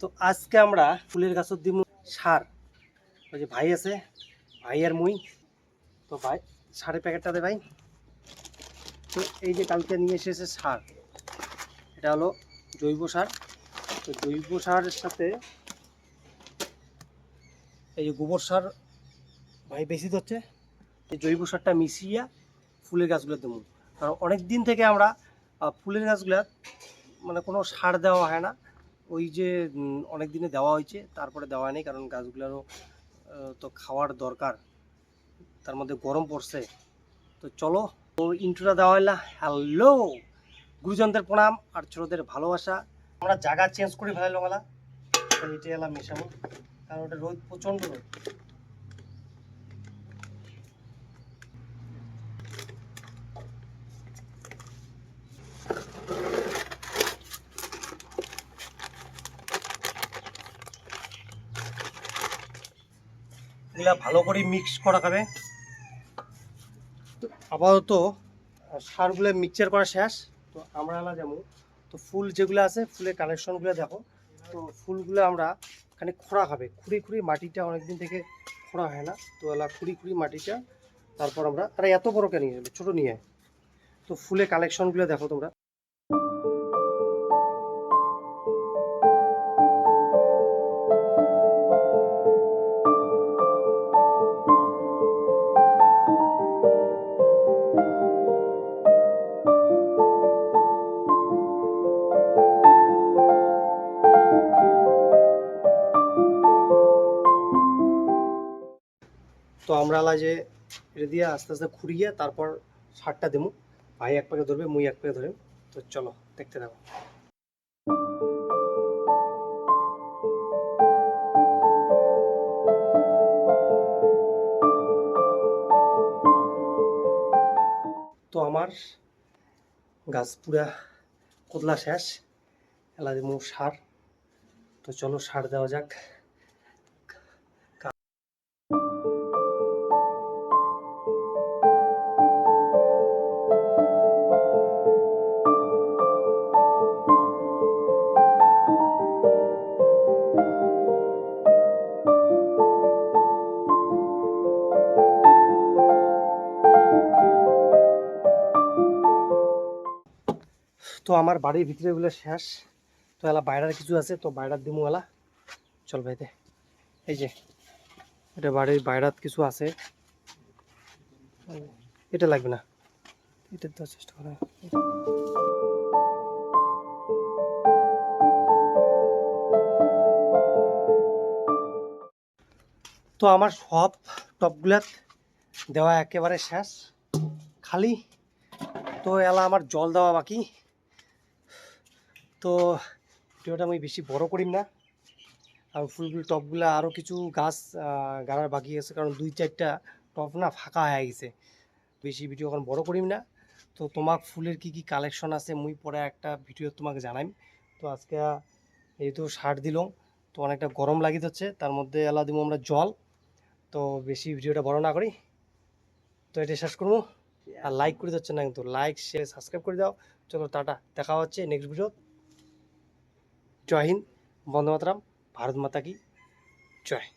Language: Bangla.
তো আজকে আমরা ফুলের গাছের দিব সার। ওই যে ভাই আছে, ভাই আর মুই। তো ভাই, সারের প্যাকেটটা দে ভাই। তো এই যে কালকে নিয়ে এসেছে সার, এটা হলো জৈব সার। তো জৈব সারের সাথে এই যে গোবর সার ভাই বেশি হচ্ছে এই জৈব সারটা মিশিয়ে ফুলের গাছগুলো দেবো। কারণ অনেক দিন থেকে আমরা ফুলের গাছগুলা মানে কোনো সার দেওয়া হয় না। ওই যে অনেক দিনে দেওয়া হয়েছে, তারপরে দেওয়া নেই কারণ গাছগুলোরও তো খাওয়ার দরকার, তার মধ্যে গরম পড়ছে। তো চলো ও ইন্ট্রোটা দেওয়া হইলা। হ্যালো গুরুজনদের প্রণাম আর ছোটদের ভালোবাসা। আমরা জায়গা চেঞ্জ করে ফেলাইলো গেলা এটা এলাম মেশাবো। কারণ ওটা রোদ, প্রচণ্ড রোদ। এগুলা ভালো করে মিক্স করা তো আপাতত সারগুলো মিক্সচার করা শেষ। তো আমরা এলা যাব। তো ফুল যেগুলো আছে, ফুলের কালেকশনগুলো দেখো। তো ফুলগুলো আমরা খানিক খোঁড়া খাবে। খুঁড়ি খুঁড়ি মাটিটা অনেকদিন থেকে খোঁড়া হয় না। তো এলা খুঁড়ি খুঁড়ি মাটিটা, তারপর আমরা, আরে এত বড় কেন নিয়ে যাবে ছোটো নিয়ে। তো ফুলের কালেকশনগুলো দেখো তোমরা। তো আমরা যে এটা দিয়ে আস্তে আস্তে খুঁড়িয়ে তারপর সারটা দেবো। ভাই এক পাকে ধরবে, মুই এক পাকে ধরে। তো চলো, দেখতে থাকো। তো আমার গাছ পুরা কোদলা শেষ। এলা দেবো সার। তো চলো, সার দেওয়া যাক। তো আমার বাড়ির ভিতরে গুলো শেষ। তো এলা বাইরের কিছু আছে, তো বাইরাত দিমু এলা। চল ভাইতে। এই যে, এটা বাড়ির বাইরাত কিছু আছে। এটা লাগবে না। এটা দেওয়ার চেষ্টা করা। তো আমার সব টপগুলাত দেওয়া একেবারে শেষ। খালি। তো এলা আমার জল দেওয়া বাকি। তো ভিডিওটা আমি বেশি বড় করিম না। আর ফুলগুলো টপগুলো আরও কিছু গাছ গাড়ার বাকি আছে, কারণ দুই চারটা টপ না ফাঁকা হয়ে গেছে। বেশি ভিডিও এখন বড় করিম না। তো তোমাক ফুলের কি কি কালেকশন আছে, মুই পরে একটা ভিডিও তোমাকে জানাইম। তো আজকে যেহেতু সার দিলাম, তো অনেকটা গরম লাগি হচ্ছে তার মধ্যে এলা দিব আমরা জল। তো বেশি ভিডিওটা বড় না করি। তো এটা শেষ করব। আর লাইক করে দিচ্ছে না কিন্তু লাইক শেয়ার সাবস্ক্রাইব করে দাও। চলো, টাটা, দেখা হচ্ছে নেক্সট ভিডিও জয় হিন্দ বন্দে মাতরম ভারত মাতা কি জয়